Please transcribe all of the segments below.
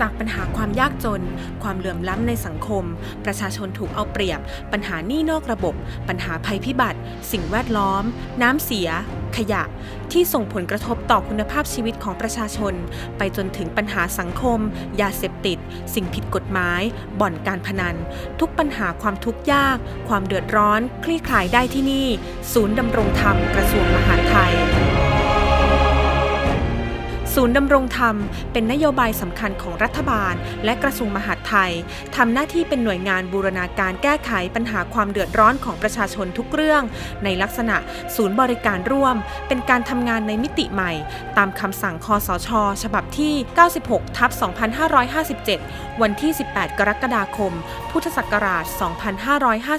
จากปัญหาความยากจน ความเหลื่อมล้ำในสังคม ประชาชนถูกเอาเปรียบ ปัญหาหนี้นอกระบบ ปัญหาภัยพิบัติ สิ่งแวดล้อม น้ำเสีย ขยะ ที่ส่งผลกระทบต่อคุณภาพชีวิตของประชาชน ไปจนถึงปัญหาสังคม ยาเสพติด สิ่งผิดกฎหมาย บ่อนการพนัน ทุกปัญหาความทุกข์ยาก ความเดือดร้อน คลี่คลายได้ที่นี่ ศูนย์ดำรงธรรมกระทรวงมหาดไทย ศูนย์ดำรงธรรม เป็นนโยบายสำคัญของรัฐบาล และกระทรวงมหาดไทยทำหน้าที่เป็นหน่วยงานบูรณาการแก้ไขปัญหาความเดือดร้อนของประชาชนทุกเรื่อง ในลักษณะศูนย์บริการร่วม เป็นการทำงานในมิติใหม่ ตามคำสั่งคอสช ฉบับที่ 96 ทับ 2557 วันที่ 18 กรกฎาคม พุทธศักราช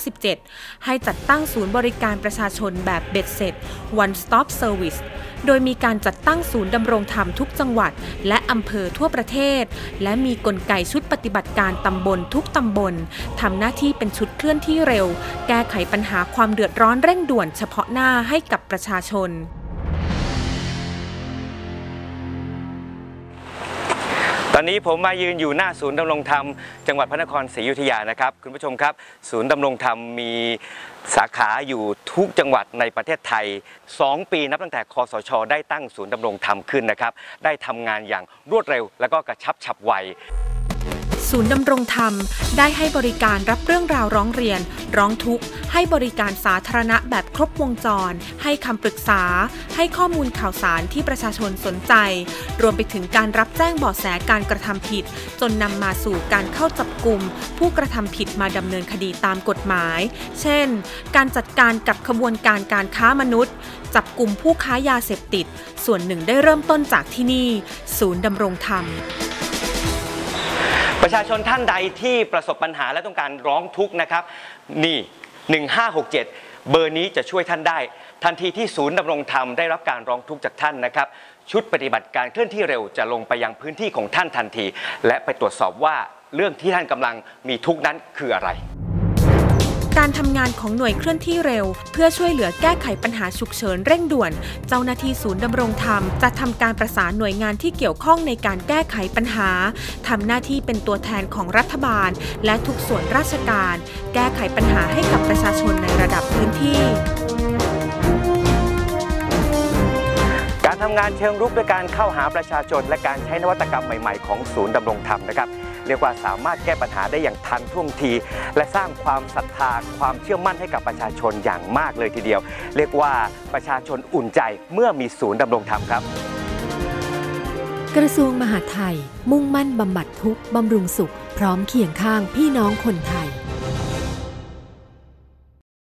2557 ให้จัดตั้งศูนย์บริการประชาชนแบบเบ็ดเสร็จ One Stop Service โดยมีการจัดตั้งศูนย์ดำรงธรรมทุกจังหวัด และอำเภอทั่วประเทศ และมีกลไกชุดปฏิบัติการตำบลทุกตำบลทำหน้าที่เป็นชุดเคลื่อนที่เร็ว แก้ไขปัญหาความเดือดร้อนเร่งด่วนเฉพาะหน้าให้กับประชาชน อนนี้ผมมายืนอยู่หน้าศูนย์ดำรงธรรม จังหวัดพระนครศรีอยุธยานะครับ คุณผู้ชมครับ ศูนย์ดำรงธรรมมีสาขาอยู่ทุกจังหวัดในประเทศไทย 2 ปีนับตั้งแต่คอสช ได้ตั้งศูนย์ดำรงธรรมขึ้นนะครับ ได้ทำงานอย่างรวดเร็ว และก็กระชับฉับไว ศูนย์ดำรงธรรม ได้ให้บริการรับเรื่องราวร้องเรียน ร้องทุกข์ ให้บริการสาธารณะแบบครบวงจร ให้คำปรึกษา ให้ข้อมูลข่าวสารที่ประชาชนสนใจ รวมไปถึงการรับแจ้งเบาะแสการกระทำผิด จนนำมาสู่การเข้าจับกลุ่ม ผู้กระทำผิดมาดำเนินคดีตามกฎหมาย เช่น การจัดการกับขบวนการการค้ามนุษย์ จับกลุ่มผู้ค้ายาเสพติด ส่วนหนึ่งได้เริ่มต้นจากที่นี่ ศูนย์ดำรงธรรม ประชาชนท่านใดที่ประสบปัญหาและต้องการร้องทุกข์นะครับ นี่ 1567 เบอร์นี้จะช่วยท่านได้ ทันทีที่ศูนย์ดำรงธรรมได้รับการร้องทุกข์จากท่านนะครับ ชุดปฏิบัติการเคลื่อนที่เร็วจะลงไปยังพื้นที่ของท่านทันที และไปตรวจสอบว่าเรื่องที่ท่านกำลังมีทุกข์นั้นคืออะไร การทำงานของหน่วยเคลื่อนที่เร็ว เพื่อช่วยเหลือแก้ไขปัญหาฉุกเฉินเร่งด่วน เจ้าหน้าที่ศูนย์ดำรงธรรม จะทำการประสานหน่วยงานที่เกี่ยวข้องในการแก้ไขปัญหาทำหน้าที่เป็นตัวแทนของรัฐบาล และทุกส่วนราชการ แก้ไขปัญหาให้กับประชาชนในระดับพื้นที่การทำงานเชิงรุกด้วยการเข้าหาประชาชนและการใช้นวัตกรรมใหม่ ๆ ของศูนย์ดำรงธรรมนะครับ เรียกว่าสามารถแก้ปัญหาได้อย่างทันท่วงที และสร้างความศรัทธาความเชื่อมั่นให้กับประชาชนอย่างมากเลยทีเดียว เรียกว่าประชาชนอุ่นใจเมื่อมีศูนย์ดำรงธรรมครับ กระทรวงมหาดไทย มุ่งมั่นบำบัดทุกข์บำรุงสุข พร้อมเคียงข้างพี่น้องคนไทย